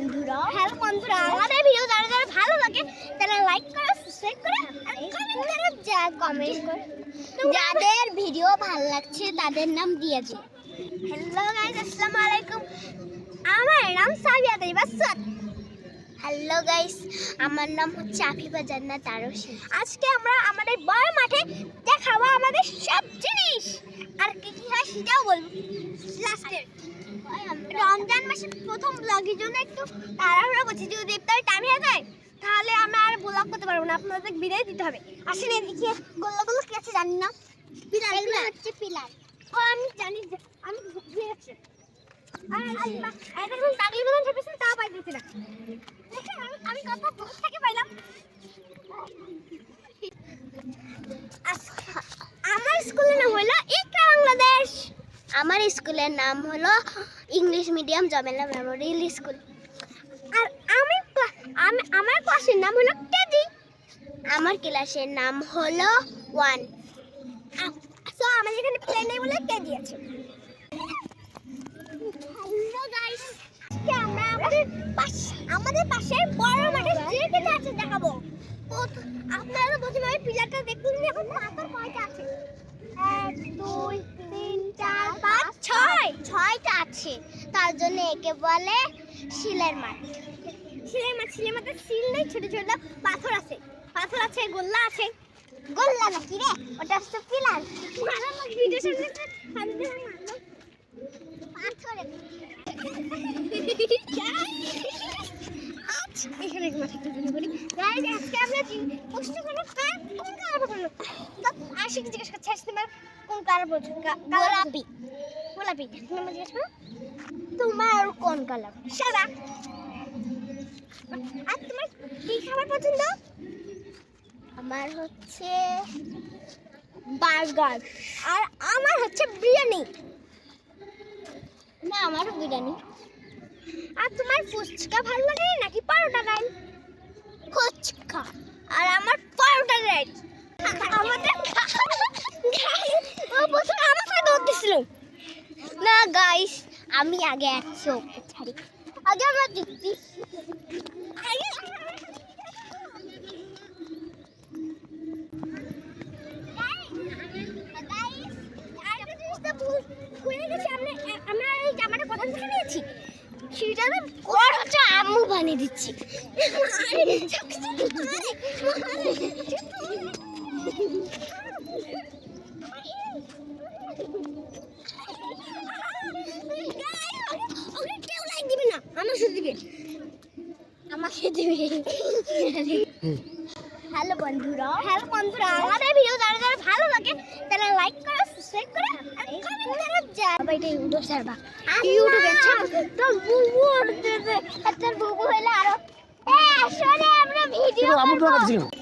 বন্ধুরা। হ্যালো বন্ধুরা, আমাদের ভিডিও যারা যারা ভালো লাগে, তারা লাইক করো সাবস্ক্রাইব করো, আর কমেন্ট করো যাদের ভিডিও ভালো লাগছে, তাদের নাম দিয়েছে হ্যালো গাইস আসসালামু আলাইকুম। আমার নাম সাবিয়া দেবা হ্যালো গাইস আমার নাম হচ্ছে আফিফা জান্নাত আরশি। আজকে আমরা আমাদের বড় মাঠে দেখাবো আমাদের সব জিনিস। আর কি কি হয় সেটাও বলব। রমজান মাসের প্রথম ব্লগের জন্য একটু তাড়াহুড়ো করছি যদি ইফতারের টাইম হয়ে যায় তাহলে আমরা আর ব্লগ করতে পারব না আপনাদের বিদায় দিতে হবে আসলে এদিকে গোল্লাগুলো কি আছে জানি না পিলার এগুলো হচ্ছে পিলার ও আমি জানি আমি ভুলে গেছি আর আর দেখুন টাকলি মতন চেপেছে তাও পাই দিতে না দেখেন, আমি- আমি কত দূর থেকে পাইলাম আচ্ছা, আমার স্কুলের নাম হলো ইকরা বাংলাদেশ আমার স্কুলের নাম হলো English medium Jamela memorial school. আর আমি আমি, আমার ক্লাসের নাম হলো কেজি। আমার ক্লাসের নাম হলো ওয়ান। সো আমাদের এখানে প্লে নেই বলে কেজি আছে। আমরা আমাদের পাশ- আমাদের বড় মাঠে যে আছে দেখাবো। আপনারা প্রথমে পিলারটা দেখুন এখন কয়টা? আছে তার জন্য একে বলে শিলের মাঠ। শিলের মাঠ শিলের মাঠে শিল নেই ছোট ছোট পাথর আছে। পাথর আছে গোল্লা আছে। গোল্লা নাকি রে? ওটা হচ্ছে পিলার। পাথরে এখানে এক মাথা একটু ভিডিও করি গাইজ আজকে আমরা প্রশ্ন করব কার কোন কালার পছন্দ আশিক জিজ্ঞেস করছে তোমার কোন কালার পছন্দ গোলাপি। গোলাপি। তুমি আমাকে জিজ্ঞেস করো? তোমার কোন কালার? সাদা। আর তোমার কি খাবার পছন্দ? আমার হচ্ছে বার্গার। আর আমার হচ্ছে বিরিয়ানি। না আমারও বিরিয়ানি। আর তোমার ফুচকা ভালো লাগে নাকি পরোটা গাই ফুচকা আর আমার পরোটা গাই আমাদের ও বছর আমার সাথে দিছিল না গাইস আমি আগে একশো ছাড়ি আগে আমরা গেছি, আমরা জামাটা কোথা থেকে নিয়েছি সেটা হচ্ছে আম্মু বানিয়ে দিচ্ছি। কেউ লাইক দিবে না। আমার আমাকে দিবে। হ্যালো বন্ধুরা। হ্যালো বন্ধুরা। আমাদের ভিডিও যারা যারা ভালো লাগে তারা লাইক করো সাবস্ক্রাইব করো আর কমেন্ট করো যা এটা ইউটিউব সার্ভার ইউটিউবে তো বুবু আর তোর বুবু হইলে আরও আসলে আমরা ভিডিও করব।